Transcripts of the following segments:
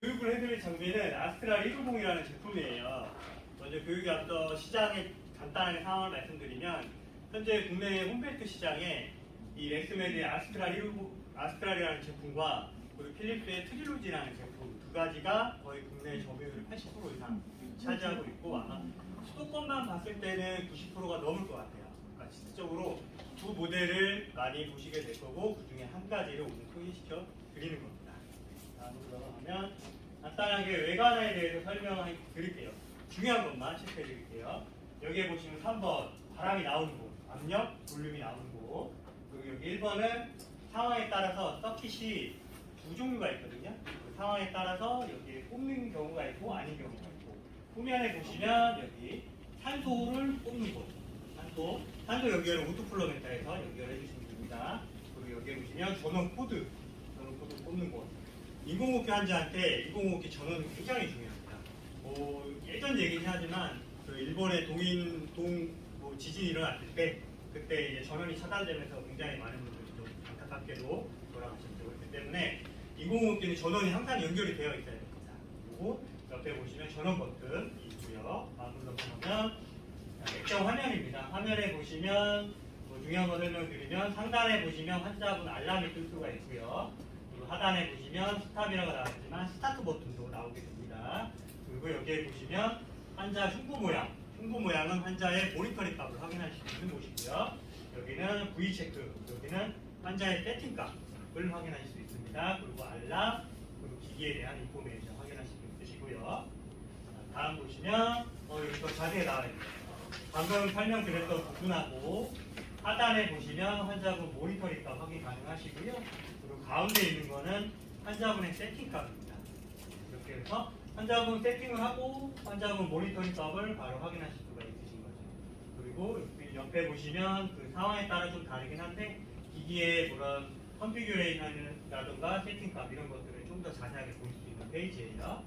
교육을 해드릴 장비는 아스트랄 150이라는 제품이에요. 먼저 교육에 앞서 시장의 간단하게 상황을 말씀드리면 현재 국내 홈벨트 시장에 이 렉스메드의 아스트랄 150, 아스트랄이라는 제품과 그리고 필립스의 트릴로지라는 제품 두 가지가 거의 국내 점유율 80% 이상 차지하고 있고 아마 수도권만 봤을 때는 90%가 넘을 것 같아요. 그러니까 실질적으로 두 모델을 많이 보시게 될 거고 그 중에 한 가지를 오늘 소개시켜 드리는 겁니다. 다음으로 넘어가면 간단하게 외관에 대해서 설명을 드릴게요. 중요한 것만 체크해 드릴게요. 여기에 보시면 3번 바람이 나오는 곳, 압력, 볼륨이 나오는 곳 그리고 여기 1번은 상황에 따라서 서킷이 두 종류가 있거든요. 그 상황에 따라서 여기에 꼽는 경우가 있고 아닌 경우가 있고 후면에 보시면 여기 산소를 꼽는 곳 산소 산소 연결을 오토플로메터에서 연결해 주시면 됩니다. 그리고 여기에 보시면 전원 코드 전원 코드 꼽는 곳 인공호흡기 환자한테 인공호흡기 전원이 굉장히 중요합니다. 뭐 예전 얘기긴 하지만 그 일본의 동인 동 뭐 지진이 일어났을 때 그때 이제 전원이 차단되면서 굉장히 많은 분들이 좀 안타깝게도 돌아가셨죠. 그렇기 때문에 인공호흡기는 전원이 항상 연결이 되어 있어야 됩니다. 그리고 옆에 보시면 전원 버튼 있고요. 마음을 넘어가면 액정 화면입니다. 화면에 보시면 뭐 중요한 거 설명드리면 상단에 보시면 환자분 알람이 뜰 수가 있고요. 하단에 보시면 스탑이라고 나왔지만 스타트 버튼도 나오게 됩니다. 그리고 여기에 보시면 환자 흉부 모양, 흉부 모양은 환자의 모니터링 값을 확인할 수 있는 곳이고요. 여기는 V 체크, 여기는 환자의 세팅 값을 확인할 수 있습니다. 그리고 알람, 그리고 기기에 대한 인포메이션 확인하실 수 있으시고요. 자, 다음 보시면 어, 여기 더 자세히 나와 있네요. 방금 설명드렸던 부분하고 하단에 보시면 환자분 모니터링 값 확인 가능하시고요. 가운데 있는 거는 환자분의 세팅 값입니다. 이렇게 해서 환자분 세팅을 하고 환자분 모니터링 값을 바로 확인하실 수가 있으신 거죠. 그리고 옆에 보시면 그 상황에 따라 좀 다르긴 한데 기기의 그런 컨피규레이션이라든가 세팅 값 이런 것들을 좀 더 자세하게 볼 수 있는 페이지예요.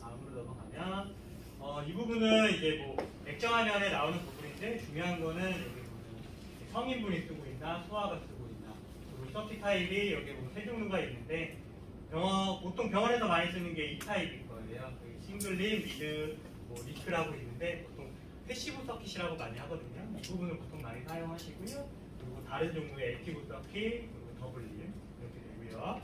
다음으로 넘어가면 어, 이 부분은 이제 뭐 액정 화면에 나오는 부분인데 중요한 거는 여기 보면 성인분이 쓰고 있나 소아가 쓰고 서킷 타입이 여기 보면 세 종류가 있는데 병원, 보통 병원에서 많이 쓰는 게 이 타입일 거예요. 그 싱글링, 미드, 뭐 리크라고 있는데 보통 패시브 서킷이라고 많이 하거든요. 이 부분을 보통 많이 사용하시고요. 그리고 다른 종류의 액티브 서킷, 그리고 더블링 이렇게 되고요.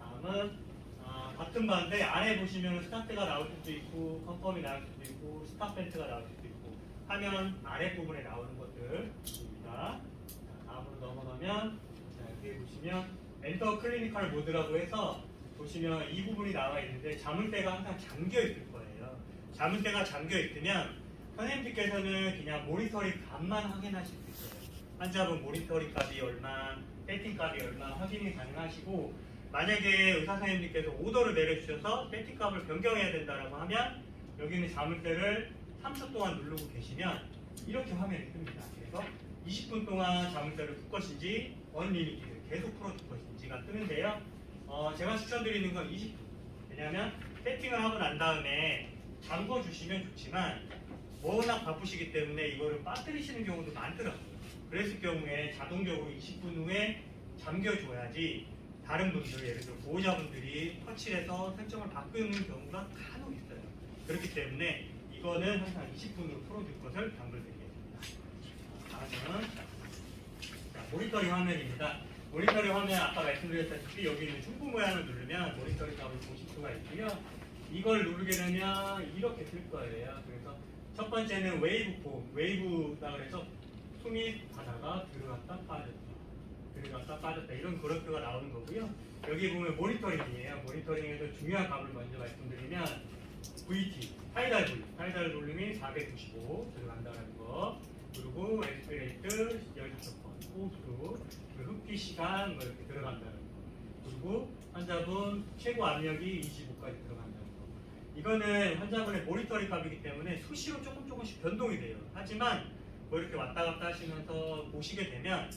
다음은 아, 같은 반대 아래 보시면 스타트가 나올 수도 있고 컨펌이 나올 수도 있고 스탑 벤트가 나올 수도 있고 화면 아래 부분에 나오는 것들입니다. 자, 다음으로 넘어가면 자, 여기 보시면 엔터 클리니컬 모드라고 해서 보시면 이 부분이 나와 있는데 자물쇠가 항상 잠겨 있을 거예요. 자물쇠가 잠겨 있으면 선생님들께서는 그냥 모니터링 값만 확인하실 수 있어요. 환자분 모니터링 값이 얼마, 세팅 값이 얼마 확인이 가능하시고 만약에 의사 선생님께서 오더를 내려주셔서 세팅 값을 변경해야 된다라고 하면 여기는 자물쇠를 3초 동안 누르고 계시면 이렇게 화면이 뜹니다. 그래서 20분 동안 자물쇠를 풀 것인지 언리미티드 계속 풀어줄 것인지가 뜨는데요. 어, 제가 추천드리는 건 20분. 왜냐하면 세팅을 하고 난 다음에 잠궈 주시면 좋지만 워낙 바쁘시기 때문에 이거를 빠뜨리시는 경우도 많더라고요. 그랬을 경우에 자동적으로 20분 후에 잠겨줘야지 다른 분들 예를 들어 보호자분들이 터치해서 설정을 바꾸는 경우가 간혹 있어요. 그렇기 때문에 이거는 항상 20분으로 풀어줄 것을 당부드리겠습니다. 다음은 자, 모니터링 화면입니다. 모니터링 화면 아까 말씀드렸다시피 여기 있는 흉부 모양을 누르면 모니터링 값을 보실 수가 있고요. 이걸 누르게 되면 이렇게 뜰 거예요. 그래서 첫 번째는 웨이브 폼, 웨이브다 그래서 숨이 가다가 들어갔다 빠졌다. 들어갔다 빠졌다 이런 그래프가 나오는 거고요. 여기 보면 모니터링이에요. 모니터링에서 중요한 값을 먼저 말씀드리면 VT, 타이달 볼륨, 타이달 볼륨이 495 들어간다는 거. 그리고 에스피레이트 15번, 호흡수, 그리고 흡기 시간 뭐 이렇게 들어간다는 거. 그리고 환자분 최고 압력이 25까지 들어간다는 거. 이거는 환자분의 모니터링 값이기 때문에 수시로 조금 조금씩 변동이 돼요. 하지만 뭐 이렇게 왔다 갔다 하시면서 보시게 되면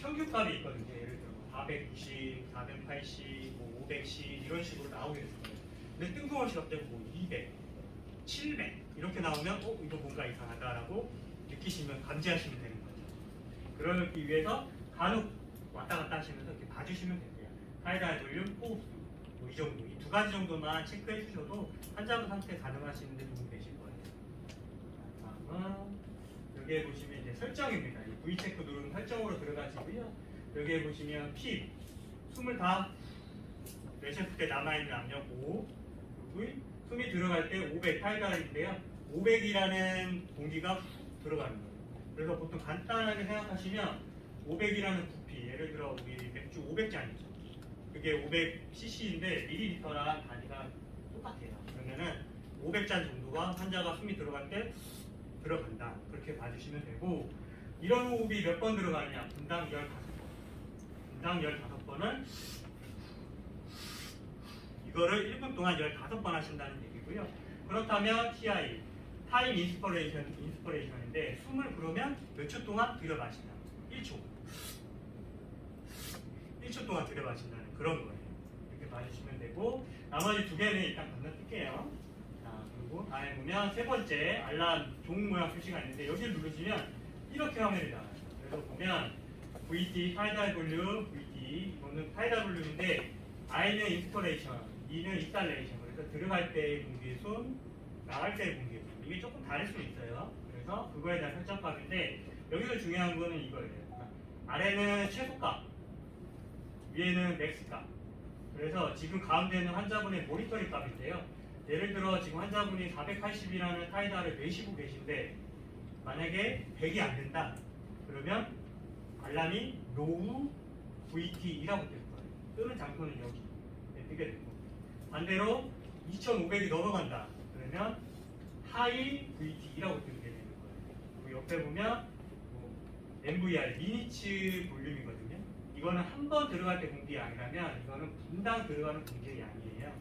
평균 값이 있거든요. 예를 들어 490, 480, 뭐 510 이런 식으로 나오게 될 거예요. 근데 뜬금없이 갑자기 뭐 200, 700 이렇게 나오면 어 이거 뭔가 이상하다라고 느끼시면 감지하시면 거죠. 그러기 위해서 간혹 왔다 갔다 하시면서 이렇게 봐주시면 됩니다. 하이달 볼륨, 호흡수 뭐이 정도, 이 두 가지 정도만 체크해 주셔도 환자분 상태 가능하시는데 도움이 되실 거예요. 다음은 여기에 보시면 이제 설정입니다. 이 V 체크 누르는 설정으로 들어가시고요. 여기에 보시면 P 숨을 다 내쉬었을 때 남아있는 압력 5 그리고 숨이 들어갈 때 500 타이다인데요. 500이라는 공기가 들어가는 거예요. 그래서 보통 간단하게 생각하시면 500이라는 부피 예를 들어 우리 맥주 500잔이죠. 그게 500cc인데 밀리리터랑 단위가 똑같아요. 그러면은 500잔 정도가 환자가 숨이 들어갈 때 들어간다. 그렇게 봐주시면 되고 이런 호흡이 몇 번 들어가느냐? 분당 15번. 분당 15번은 이거를 1분 동안 15번 하신다는 얘기고요. 그렇다면 TI, 타임 인스퍼레이션, 인스퍼레이션인데 숨을 그러면 몇 초 동안 들여 마신다. 1초. 1초 동안 들여 마신다는 그런 거예요. 이렇게 봐주시면 되고 나머지 두 개는 일단 건너뛸게요. 자, 그리고 다음에 보면 세 번째 알람 종 모양 표시가 있는데 여기를 누르시면 이렇게 화면이 나와요. 그래서 보면 VT 파이달 볼륨, VT 이거는 파이달 볼륨인데 I는 인스톨레이션, E는 인스탈레이션. 그래서 들어갈 때의 공기의 숨, 나갈 때의 공기의 숨. 이게 조금 다를 수 있어요. 그래서 그거에 대한 설정값인데 여기서 중요한 거는 이거예요. 아래는 최소값, 위에는 맥스값. 그래서 지금 가운데는 환자분의 모니터링 값인데요. 예를 들어 지금 환자분이 480이라는 타이다를 내쉬고 계신데 만약에 100이 안 된다. 그러면 알람이 로우 VT이라고 뜰 거예요. 뜨는 장소는 여기 네, 뜨게 되고 반대로 2,500이 넘어간다. 그러면 하이 VT이라고 뜨게 되는 거예요. 옆에 보면 뭐 MVR 미니츠 볼륨이거든요. 이거는 한 번 들어갈 때 공기 양이라면 이거는 분당 들어가는 공기의 양이에요.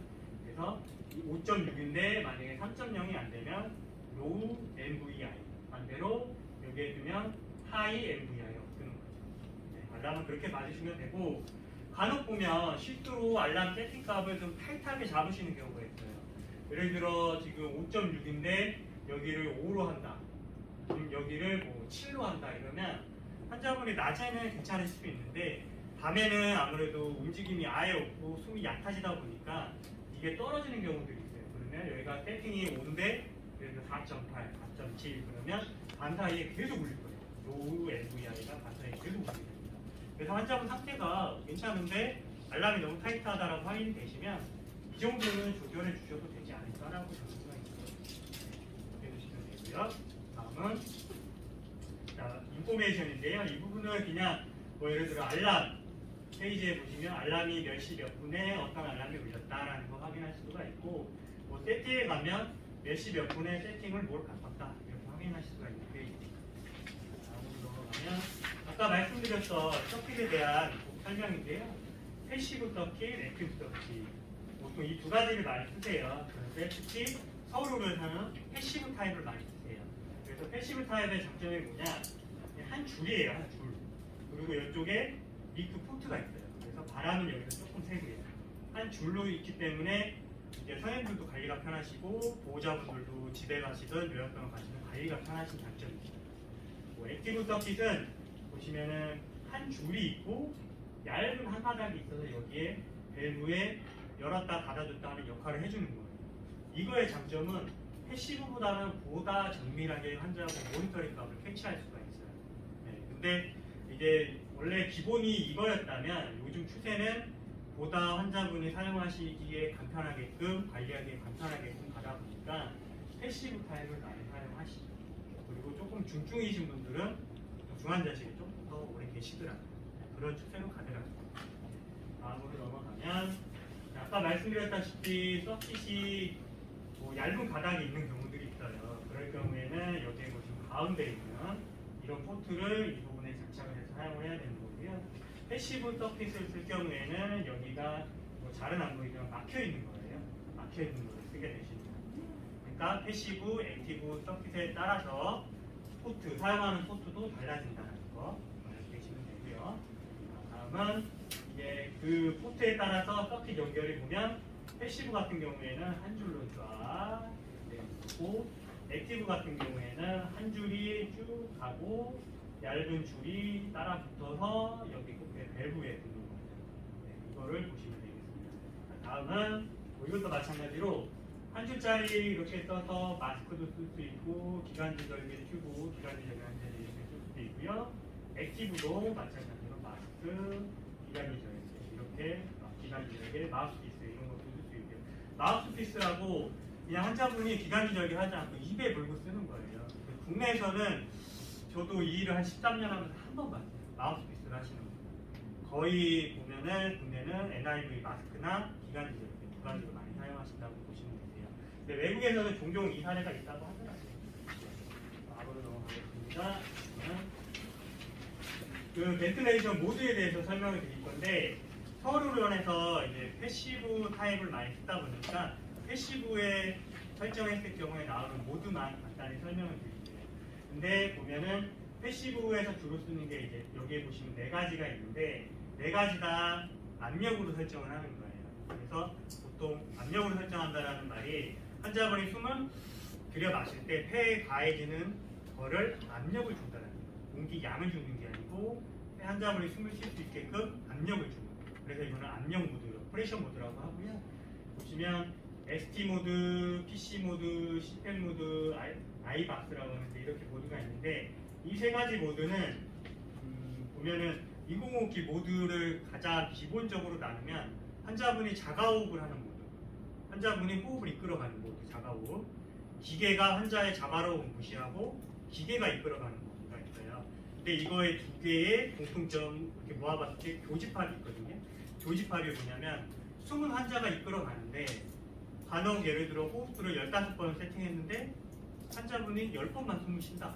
그래서 5.6인데 만약에 3.0이 안 되면 로우 MVI 반대로 여기에 두면 하이 MVI로 뜨는 거죠. 네, 알람은 그렇게 맞으시면 되고 간혹 보면 실수로 알람 세팅 값을 좀 타이트하게 잡으시는 경우가 있어요. 예를 들어 지금 5.6인데 여기를 5로 한다. 그럼 여기를 뭐 7로 한다 이러면 환자분이 낮에는 괜찮을 수도 있는데 밤에는 아무래도 움직임이 아예 없고 숨이 얕아지다 보니까 이게 떨어지는 경우들이 있어요. 그러면 여기가 세팅이 5인데 그래서 4.8, 4.7 그러면 반 사이에 계속 울릴 거예요. 노후 LVI가 반 사이에 계속 울리게 됩니다. 그래서 환자분 상태가 괜찮은데 알람이 너무 타이트하다라고 확인이 되시면 이 정도는 조절해 주셔도 않 생각이 들어요. 네, 해주시면 되고요. 다음은 자, 인포메이션인데요. 이 부분은 그냥 뭐 예를 들어 알람 페이지에 보시면 알람이 몇 시 몇 분에 어떤 알람이 울렸다라는 거 확인할 수가 있고 뭐 세팅에 가면 몇 시 몇 분에 세팅을 뭘 바꿨다 이렇게 확인할 수가 있는 페이지입니다. 다음으로 넘어가면 아까 말씀드렸던 서킷에 대한 설명인데요. 패시브 서킷, 액티브 서킷 보통 이 두 가지를 많이 쓰세요. 그런데 특히 서울의료사는 패시브 타입을 많이 쓰세요. 그래서 패시브 타입의 장점이 뭐냐? 한 줄이에요, 한 줄. 그리고 이쪽에 미크 포트가 있어요. 그래서 바람은 여기서 조금 세고요. 한 줄로 있기 때문에 이제 선생님들도 관리가 편하시고 보호자분들도 집에 가시든 요양병원 가시든 관리가 편하신 장점입니다. 뭐 액티브 서킷은 보시면은 한 줄이 있고 얇은 한 바닥이 있어서 여기에 밸브에 열었다 닫아줬다 하는 역할을 해주는 거예요. 이거의 장점은 패시브보다는 보다 정밀하게 환자하고 모니터링 값을 캐치할 수가 있어요. 네, 근데 이제 원래 기본이 이거였다면 요즘 추세는 보다 환자분이 사용하시기에 간편하게끔 관리하기에 간편하게끔 가다 보니까 패시브 타입을 많이 사용하시죠. 그리고 조금 중증이신 분들은 중환자실에 조금 더 오래 계시더라고요. 그런 추세로 가더라고요. 다음으로 넘어가면 아까 말씀드렸다시피 서킷이 뭐 얇은 바닥이 있는 경우들이 있어요. 그럴 경우에는 여기에 보시면 가운데 있는 이런 포트를 이 부분에 장착을 해서 사용을 해야 되는 거고요. 패시브 서킷을 쓸 경우에는 여기가 뭐 잘은 안 보이지만 막혀 있는 거예요. 막혀 있는 거를 쓰게 되십니다. 그러니까 패시브, 액티브 서킷에 따라서 포트, 사용하는 포트도 달라진다는 거 알고 계시면 되고요. 자, 다음은 그 포트에 따라서 서킷 연결이 보면 패시브 같은 경우에는 한 줄로 쫙 되고 액티브 같은 경우에는 한 줄이 쭉 가고 얇은 줄이 따라 붙어서 여기 끝에 밸브에 붙는 겁니다. 네, 이거를 보시면 되겠습니다. 다음은 뭐 이것도 마찬가지로 한 줄짜리 이렇게 써서 마스크도 쓸 수 있고 기관지 절개 튜브, 기관지 절개 이렇게 쓸 수도 있고요. 액티브도 마찬가지로 마스크, 기관지 절개 이렇게 기관지 절개, 마우스피스 이런 것도 쓸수 있고요. 마우스피스라고 그냥 환자분이 기관지 절개 하지 않고 입에 물고 쓰는 거예요. 국내에서는 저도 이 일을 한 13년 하면서 한 번 봤어요. 마우스피스를 하시는 분. 거의 보면은 국내는 NIV 마스크나 기관지 절개 두 가지로 많이 사용하신다고 보시면 되세요. 근데 외국에서는 종종 이 사례가 있다고 하더라고요. 바로 넘어가겠습니다. 그 벤틀레이션 모드에 대해서 설명을 드릴 건데 서울의원에서 이제 패시브 타입을 많이 쓰다 보니까 패시브에 설정했을 경우에 나오는 모드만 간단히 설명을 드릴게요. 근데 보면은 패시브에서 주로 쓰는 게 이제 여기에 보시면 네 가지가 있는데 네 가지 다 압력으로 설정을 하는 거예요. 그래서 보통 압력으로 설정한다라는 말이 환자분이 숨을 들여 마실 때 폐에 가해지는 거를 압력을 준다는 거예요. 공기 양을 주는 게 아니고 환자분이 숨을 쉴 수 있게끔 압력을 주는. 그래서 이거는 압력 모드, 프레셔 모드라고 하고요. 보시면 ST 모드, PC 모드, CPM 모드, 아이, 아이박스라고 하는데 이렇게 모드가 있는데 이 세 가지 모드는 음, 보면은 인공호흡기 모드를 가장 기본적으로 나누면 환자분이 자가호흡을 하는 모드, 환자분이 호흡을 이끌어가는 모드, 자가호흡, 기계가 환자의 자가호흡 무시하고 기계가 이끌어가는 모드가 있어요. 근데 이거의 두 개의 공통점 이렇게 모아봤을 때 교집합이 있거든요. 교집합이 뭐냐면 숨은 환자가 이끌어가는데 간혹 예를 들어 호흡수를 15번 세팅했는데 환자분이 10번만 숨을 쉰다.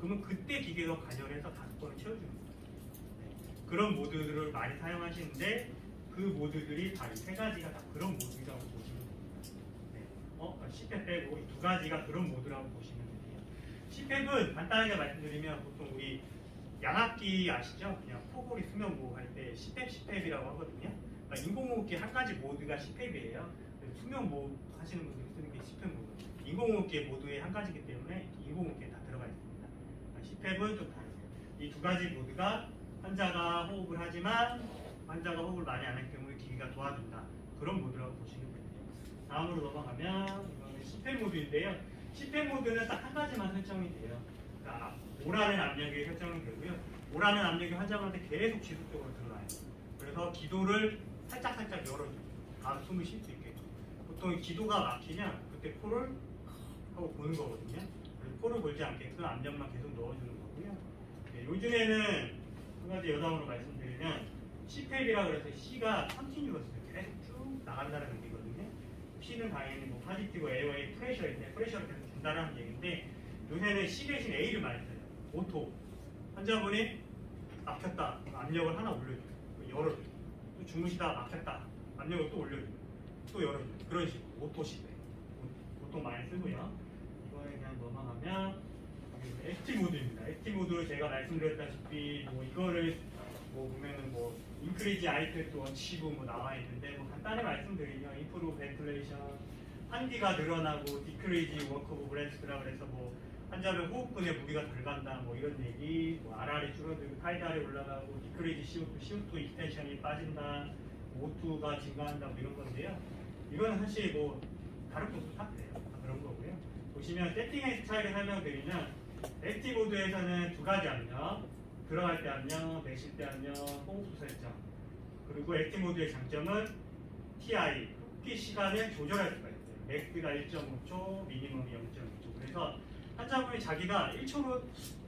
그러면 그때 기계가 관여해서 5번을 채워주는 거예요. 네. 그런 모드들을 많이 사용하시는데 그 모드들이 다 이 세 가지가 다 그런 모드라고 보시면 됩니다. 네. 어, 10회 빼고 이 두 가지가 그런 모드라고 보시면 돼요. 10팩은 간단하게 말씀드리면 보통 우리 양압기 아시죠? 그냥 코골이 수면 보호 할때 10팩 10팩이라고 하거든요. 그러니까 인공호흡기 한 가지 모드가 10팩이에요. 수면 보호 하시는 분들이 쓰는 게 10팩 모드. 인공호흡기의 모드의 한 가지이기 때문에 인공호흡기에 다 들어가 있습니다. 10팩은 좀 다르세요. 이두 가지 모드가 환자가 호흡을 하지만 환자가 호흡을 많이 안 하기 때문에 기계가 도와준다. 그런 모드라고 보시면 됩니다. 다음으로 넘어가면 이거는 10팩 모드인데요. 10팩 모드는 딱 한 가지만 설정이 돼요. 그러니까 오라는 압력이 설정이 되고요. 오라는 압력이 환자분한테 계속 지속적으로 들어가요. 그래서 기도를 살짝 살짝 열어줘요. 다음 숨을 쉴 수 있게끔. 보통 기도가 막히면 그때 코를 하고 보는 거거든요. 코를 골지 않게끔 압력만 계속 넣어주는 거고요. 네, 요즘에는 한 가지 여담으로 말씀드리면 C팩이라 그래서 C가 컨티뉴어스 계속 쭉 나간다는 의미거든요. C는 당연히 뭐 파지티브 에어웨이 프레셔일 때 프레셔를 계속 준다는 얘기인데 요새는 C 대신 A를 많이 써요. 오토. 환자분이 막혔다. 압력을 하나 올려줘요. 또 열어줘요. 또 주무시다 막혔다. 압력을 또 올려줘요. 또 열어줘요. 그런 식으로 오토 시대. 보통 많이 쓰고요. 이번에 그냥 넘어가면 액티 모드입니다. 액티 모드 제가 말씀드렸다시피 뭐 이거를 뭐 보면은 뭐 인크리지 아이패드 원치브 뭐 나와 있는데 뭐 간단히 말씀드리면 인프로 벤틀레이션 환기가 늘어나고 디크리지 워크 오브 브레스트라 그래서 뭐 환자별 호흡근에 무리가 덜 간다 뭐 이런 얘기 뭐 RR이 줄어들고 타이달이 올라가고 디크리지 CO2 CO2 익스텐션이 빠진다 O2가 증가한다 뭐 이런 건데요. 이거는 사실 뭐 다른 곳도 다 그래요. 다 그런 거고요. 보시면 세팅의 스타일을 설명드리면 액티 모드에서는 두 가지 압력 들어갈 때 압력, 내쉴 때 압력, 호흡수 설정. 그리고 액티 모드의 장점은 TI 흡기 시간을 조절할 수가 있어요. 맥스가 1.5초, 미니멈이 0.5초. 그래서 환자분이 자기가 1초로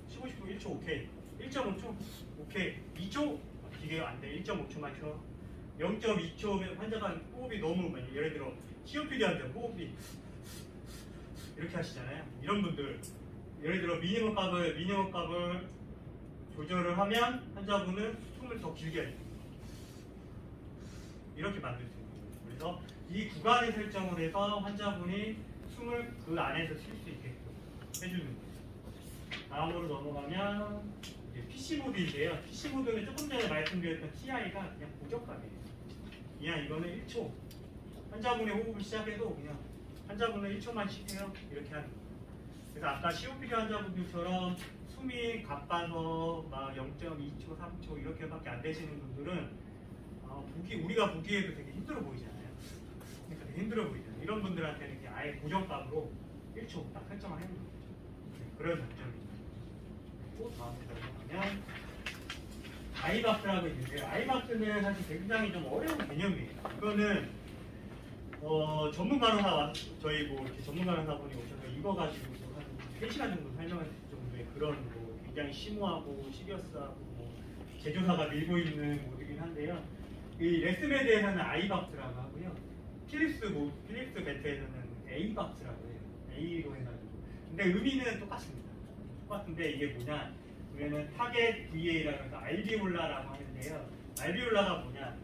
쉬고 싶으면 1초 오케이. 1.5초 오케이. 2초? 기계가 안돼. 1.5초만 쉬어 0.2초면 환자가 호흡이 너무 많이 예를 들어 COPD 환자 호흡이 이렇게 하시잖아요. 이런 분들. 예를 들어 미니멈 값을 미니멈 값을 조절을 하면 환자분은 숨을 더 길게 해요. 이렇게 만들 수 있는 거예요. 그래서 이 구간을 설정을 해서 환자분이 숨을 그 안에서 쉴 수 있게끔 해주는 거예요. 다음으로 넘어가면 이제 PC 모드인데요. PC 모드는 조금 전에 말씀드렸던 TI가 그냥 고정값이에요. 그냥 이거는 1초. 환자분의 호흡을 시작해도 그냥 환자분은 1초만 쉬세요. 이렇게 하는 거예요. 그래서 아까 COPD 환자분들처럼 숨이 가빠서 막 0.2초, 3초 이렇게밖에 안 되시는 분들은 어, 보기, 우리가 보기에도 되게 힘들어 보이잖아요. 그러니까 되게 힘들어 보이잖아요. 이런 분들한테는 아예 고정값으로 1초 딱 설정을 해놓는. 네, 그런 있는 거죠. 다음에 넘어가면 아이박스라고 있는데요. 아이박스는 사실 굉장히 좀 어려운 개념이에요. 이거는 어, 전문 간호사 와 저희 뭐 이렇게 전문 간호사 분이 오셔서 이거 가지고 한 3시간 정도 드릴 정도의 그런 뭐 굉장히 심오하고 시리어스하고 뭐 제조사가 밀고 있는 모드긴 한데요. 이 레스메드에서는 아이박스라고 하고요. 필립스 뭐 필립스 배트에서는 A박스라고 해요. A로 해가지고. 근데 의미는 똑같습니다. 똑같은데 이게 뭐냐? 그러면은 타겟 VA라고 해서 알비올라라고 하는데요. 알비올라가 뭐냐?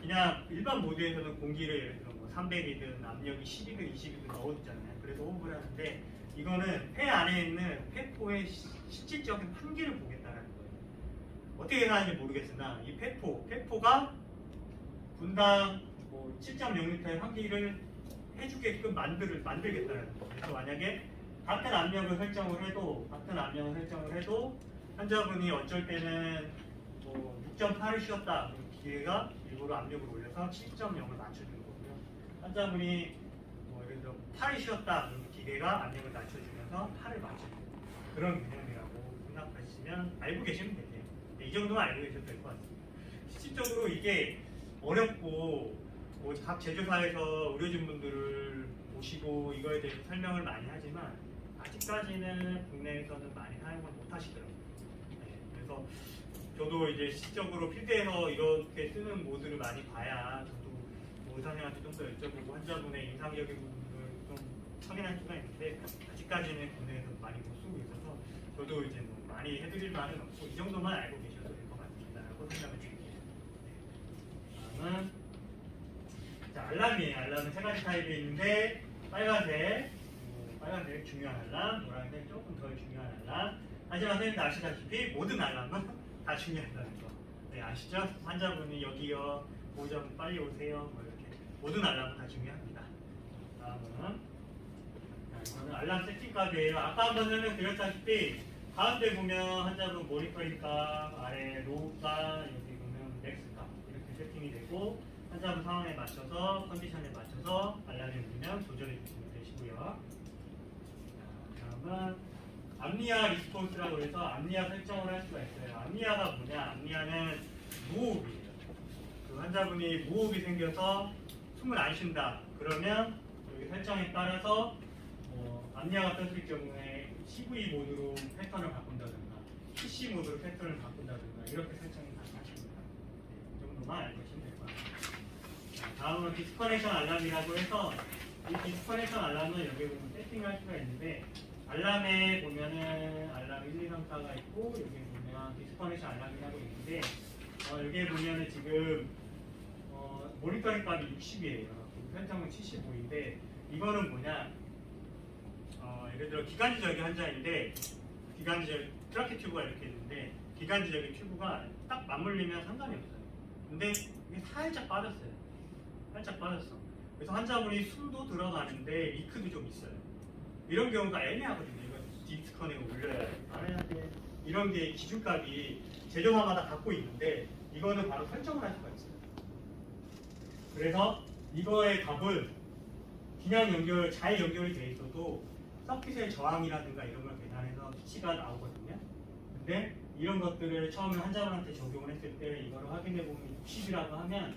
그냥 일반 모드에서는 공기를 예를 들어 뭐 300이든 압력이 10이든 20이든 넣어주잖아요. 그래서 호흡을 하는데 이거는 폐 안에 있는 폐포의 시- 실질적인 한계를 보겠다는 거예요. 어떻게 하는지 모르겠으나 이 폐포, 폐포가 분당 뭐 7.0리터의 환기를 해주게끔 만들, 만들겠다는 거예요. 그래서 만약에 같은 압력을 설정을 해도 같은 압력을 설정을 해도 환자분이 어쩔 때는 뭐 6.8을 쉬었다 기계가 일부러 압력을 올려서 7.0을 맞춰주는 거고요. 환자분이 뭐 예를 들어 8을 쉬었다 기계가 압력을 낮춰주면서 8을 맞춰주는 그런 개념이라고 생각하시면 알고 계시면 되세요. 네, 이 정도만 알고 계셔도 될 것 같습니다. 실질적으로 이게 어렵고 뭐 각 제조사에서 의료진 분들을 모시고 이거에 대해서 설명을 많이 하지만 아직까지는 국내에서는 많이 사용을 못 하시더라고요. 네, 그래서 저도 이제 실질적으로 필드에서 이렇게 쓰는 모드를 많이 봐야 저도 뭐 의사님한테 좀 더 여쭤보고 환자분의 인상적인 부분을 좀 확인할 수가 있는데 아직까지는 국내에서 많이 못 쓰고 있어서 저도 이제 뭐 많이 해드릴 말은 없고 이 정도만 알고 계셔도 될 것 같습니다라고 생각을 드립니다. 네. 다음은 자, 알람이에요. 알람은 세 가지 타입이 있는데 빨간색, 어, 빨간색 중요한 알람, 노란색 조금 덜 중요한 알람. 하지만 선생님도 아시다시피 모든 알람은 다 중요하다는 거. 네, 아시죠? 환자분이 여기요, 보호자분 빨리 오세요. 뭐 이렇게 모든 알람은 다 중요합니다. 다음은 자, 이거는 알람 세팅 값이에요. 아까 한번 설명드렸다시피 가운데 보면 환자분 모니터링 값, 아래 로우 값, 여기 보면 값 이렇게 세팅이 되고 환자분 상황에 맞춰서 컨디션에 맞춰서 알람이 울리면 조절해 주시면 되시고요. 자, 다음은 암니아 리스폰스라고 해서 암니아 설정을 할 수가 있어요. 암니아가 뭐냐? 암니아는 무호흡이에요. 그 환자분이 무호흡이 생겨서 숨을 안 쉰다. 그러면 여기 설정에 따라서 어, 암니아가 떴을 경우에 CV 모드로 패턴을 바꾼다든가 PC 모드로 패턴을 바꾼다든가 이렇게 설정이 가능하십니다. 네, 이 정도만 알고 계시면 될 것 같아요. 자, 다음은 디스커넥션 알람이라고 해서 이 디스커넥션 알람은 여기 보면 세팅할 수가 있는데 알람에 보면은 알람 1, 2, 3, 4가 있고 여기 보면 디스커넥션 알람이라고 있는데 어, 여기에 보면은 지금 어, 모니터링 값이 60이에요. 설정은 75인데 이거는 뭐냐? 어, 예를 들어 기관지적인 환자인데 기관지적 트라케 튜브가 이렇게 있는데 기관지적인 튜브가 딱 맞물리면 상관이 없어요. 근데 이게 살짝 빠졌어요. 살짝 빠졌어. 그래서 환자분이 숨도 들어가는데 리크도 좀 있어요. 이런 경우가 애매하거든요. 이거 디스커넥을 올려야 돼. 안 해야 돼. 이런 게 기준값이 제조사마다 갖고 있는데 이거는 바로 설정을 할 수가 있어요. 그래서 이거의 값을 그냥 연결, 잘 연결이 돼 있어도 서킷의 저항이라든가 이런 걸 계산해서 수치가 나오거든요. 근데 이런 것들을 처음에 환자분한테 적용을 했을 때 이거를 확인해 보면 60이라고 하면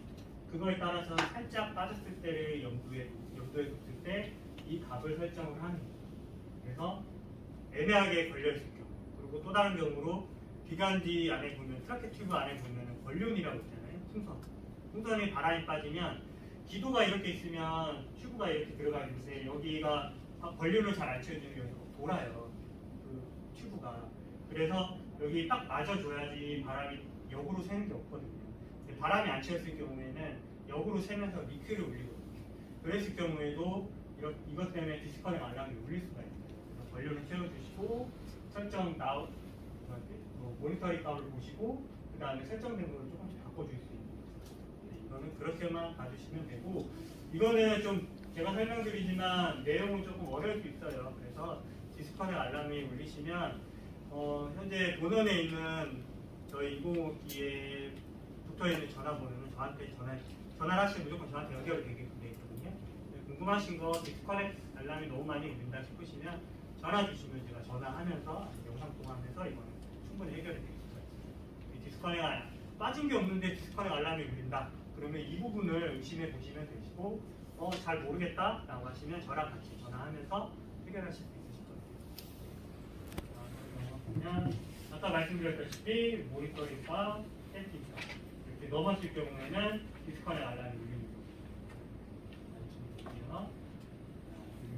그거에 따라서 살짝 빠졌을 때를 염두에 염두에 뒀을 때 이 값을 설정을 하는 거예요. 그래서 애매하게 걸려 있을 경우 그리고 또 다른 경우로 기관지 안에 보면 트라케 튜브 안에 보면 권륜이라고 있잖아요. 풍선. 풍선에 바람이 빠지면 기도가 이렇게 있으면 튜브가 이렇게 들어가 있는데 여기가 권륜을 잘 안 채워주면 여기가 돌아요. 그 튜브가. 그래서 여기 딱 맞아줘야지 바람이 역으로 새는 게 없거든요. 바람이 안 채웠을 경우에는 역으로 새면서 리퀴를 울리거든요. 그랬을 경우에도 이것 때문에 디스커넥 알람이 울릴 수가 있어요. 권륜을 채워주시고 설정 나우? 뭐 모니터링 값을 보시고 그 다음에 설정된 거를 조금씩 바꿔줄 수 있는 거죠. 네, 이거는 그렇게만 봐주시면 되고 이거는 좀 제가 설명드리지만 내용은 조금 어려울 수 있어요. 그래서 디스커넥 알람이 울리시면 어, 현재 본원에 있는 저희 인공호흡기에 붙어 있는 전화번호는 저한테 전화 전화를 하시면 무조건 저한테 연결이 되게끔 돼 있거든요. 궁금하신 거 디스커넥 알람이 너무 많이 울린다 싶으시면 전화 주시면 제가 전화하면서 영상 통화하면서 이거는 충분히 해결해 드릴 수가 있어요. 이 디스커넥 알- 빠진 게 없는데 디스커넥 알람이 울린다. 그러면 이 부분을 의심해 보시면 되시고 어, 잘 모르겠다 라고 하시면 저랑 같이 전화하면서 해결하실 수 있으실 거예요. 보면 아까 말씀드렸다시피 모니터링과 세팅과 이렇게 넘었을 경우에는 디스커넥 알람이 울리는 거예요.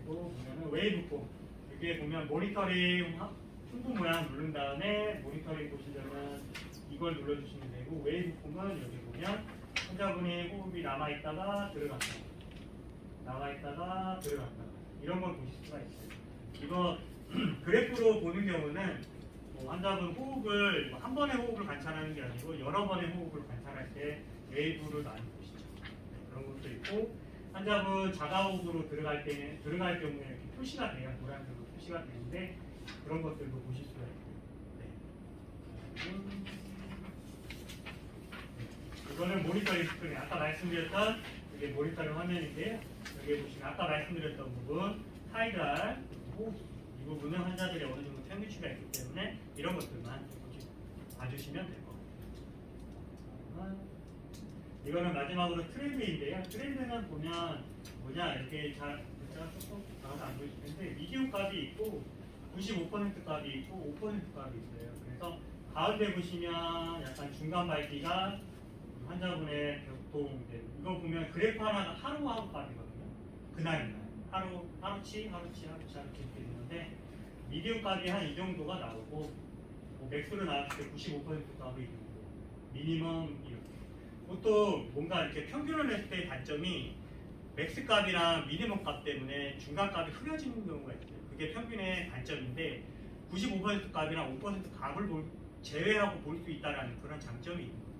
그리고 보면은 웨이브 폼 여기에 보면 모니터링 화- 흉부 모양 누른 다음에 모니터링 보시려면 이걸 눌러주시면 되고 웨이브 폼은 여기 보면 환자분이 호흡이 남아 있다가 들어갔다 나와 있다가 들어갔다 이런 걸 보실 수가 있어요. 이거 그래프로 보는 경우는 뭐 환자분 호흡을 뭐 한 번의 호흡을 관찰하는 게 아니고 여러 번의 호흡을 관찰할 때 웨이브를 많이 보시죠. 네, 그런 것도 있고 환자분 자가호흡으로 들어갈 때 들어갈 경우에 이렇게 표시가 돼요. 노란색으로 표시가 되는데 그런 것들도 보실 수가 있고요. 네. 음, 네. 이거는 모니터링 스크린 아까 말씀드렸던 이게 모니터링 화면인데요. 여기 보시면 아까 말씀드렸던 부분 그리고 이 부분은 환자들이 어느 정도 평균치가 있기 때문에 이런 것들만 봐주시면 될 것 같아요. 이거는 마지막으로 트렌드인데요. 트렌드는 보면 뭐냐 이렇게 잘 글자가 조금 나와서 안 보이실 텐데 미디움 값이 있고 95% 값이 있고 5% 값이 있어요. 그래서 가운데 보시면 약간 중간 밝기가 환자분의 보통 이거 보면 그래프 하나가 하루 하루 값이거든요. 그날이날 하루 하루치 하루치 하루치 하루치 이렇게 있는데 미디움 값이 한 이 정도가 나오고 뭐 맥스로 나왔을 때 95% 값이 이 정도 미니멈 이렇게 보통 뭔가 이렇게 평균을 냈을 때의 단점이 맥스 값이랑 미니멈 값 때문에 중간 값이 흐려지는 경우가 있어요. 그게 평균의 단점인데 95% 값이랑 5% 값을 볼- 제외하고 볼 수 있다는 그런 장점이 있는 거죠.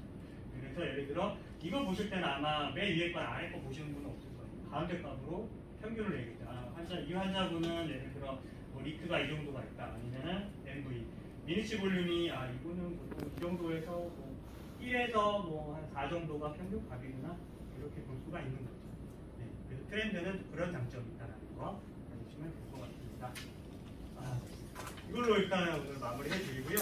그래서 예를 들어 이거 보실 때는 아마 맨 위에 거 아래 거 보시는 분은 없을 거예요. 가운데 값으로 평균을 내겠다. 아, 환자 이 환자분은 예를 들어 뭐 리크가 이 정도가 있다. 아니면은 MV 미니치 볼륨이 아 이거는 보통 이 정도에서 뭐 1에서 뭐 한 4 정도가 평균 값이구나 이렇게 볼 수가 있는 거죠. 트렌드는 그런 장점이 있다는 거 알려주시면 될 것 같습니다. 아, 이걸로 일단 오늘 마무리 해 드리고요.